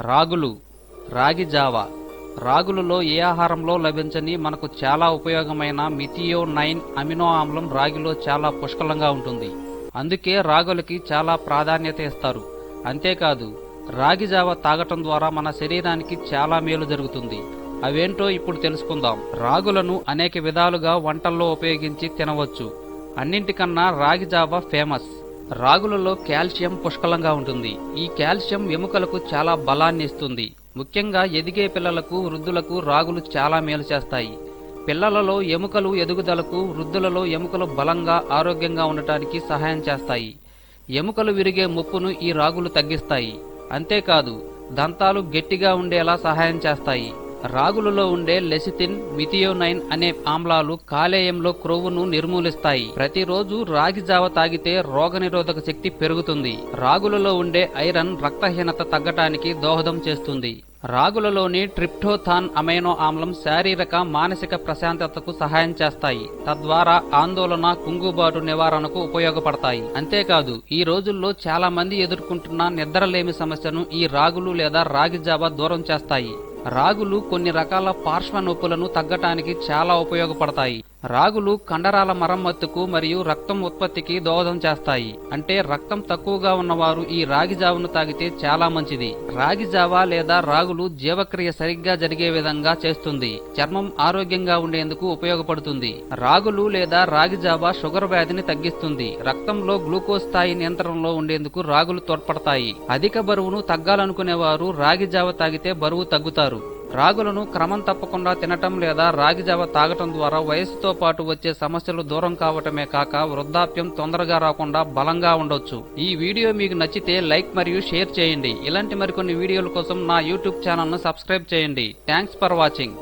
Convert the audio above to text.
రాగులు రాగి జావ. రాగులలో ఏ ఆహారంలో లభించని మనకు చాలా ఉపయోగమైన మిథియో నైన్ అమినో ఆమ్లం రాగిలో చాలా పుష్కలంగా ఉంటుంది. అందుకే రాగులకి చాలా ప్రాధాన్యత ఇస్తారు. అంతేకాదు రాగి జావ తాగటం ద్వారా మన శరీరానికి చాలా మేలు జరుగుతుంది. అవేంటో ఇప్పుడు తెలుసుకుందాం. రాగులను అనేక విధాలుగా వంటల్లో ఉపయోగించి తినవచ్చు. అన్నింటికన్నా రాగి జావ ఫేమస్. రాగులలో కాల్షియం పుష్కలంగా ఉంటుంది. ఈ కాల్షియం ఎముకలకు చాలా బలాన్ని ఇస్తుంది. ముఖ్యంగా ఎదిగే పిల్లలకు వృద్ధులకు రాగులు చాలా మేలు చేస్తాయి. పిల్లలలో ఎముకలు ఎదుగుదలకు వృద్ధులలో ఎముకలు బలంగా ఆరోగ్యంగా ఉండటానికి సహాయం చేస్తాయి. ఎముకలు విరిగే ముప్పును ఈ రాగులు తగ్గిస్తాయి. అంతేకాదు దంతాలు గట్టిగా ఉండేలా సహాయం చేస్తాయి. రాగులలో ఉండే లెసితిన్ మిథియోనైన్ అనే ఆమ్లాలు కాలేయంలో క్రొవ్వును నిర్మూలిస్తాయి. ప్రతిరోజు రాగి జావ తాగితే రోగనిరోధక శక్తి పెరుగుతుంది. రాగులలో ఉండే ఐరన్ రక్తహీనత తగ్గటానికి దోహదం చేస్తుంది. రాగులలోని ట్రిప్టోథాన్ అమైనో ఆమ్లం శారీరక మానసిక ప్రశాంతతకు సహాయం చేస్తాయి. తద్వారా ఆందోళన కుంగుబాటు నివారణకు ఉపయోగపడతాయి. అంతేకాదు ఈ రోజుల్లో చాలా మంది ఎదుర్కొంటున్న నిద్రలేమి సమస్యను ఈ రాగులు లేదా రాగి జావ దూరం చేస్తాయి. రాగులు కొన్ని రకాల పార్శ్వ నొప్పులను తగ్గటానికి చాలా ఉపయోగపడతాయి. రాగులు కండరాల మరమ్మత్తుకు మరియు రక్తం ఉత్పత్తికి దోహదం చేస్తాయి. అంటే రక్తం తక్కువగా ఉన్నవారు ఈ రాగి జావను తాగితే చాలా మంచిది. రాగి జావ లేదా రాగులు జీవక్రియ సరిగ్గా జరిగే విధంగా చేస్తుంది. చర్మం ఆరోగ్యంగా ఉండేందుకు ఉపయోగపడుతుంది. రాగులు లేదా రాగి జావ షుగర్ వ్యాధిని తగ్గిస్తుంది. రక్తంలో గ్లూకోజ్ స్థాయి నియంత్రణలో ఉండేందుకు రాగులు తోడ్పడతాయి. అధిక బరువును తగ్గాలనుకునేవారు రాగి జావ తాగితే బరువు తగ్గుతారు. రాగులను క్రమం తప్పకుండా తినటం లేదా రాగి జావ తాగటం ద్వారా వయసుతో పాటు వచ్చే సమస్యలు దూరం కావటమే కాక వృద్ధాప్యం తొందరగా రాకుండా బలంగా ఉండొచ్చు. ఈ వీడియో మీకు నచ్చితే లైక్ మరియు షేర్ చేయండి. ఇలాంటి మరికొన్ని వీడియోల కోసం నా యూట్యూబ్ ఛానల్ను సబ్స్క్రైబ్ చేయండి. Thanks for watching.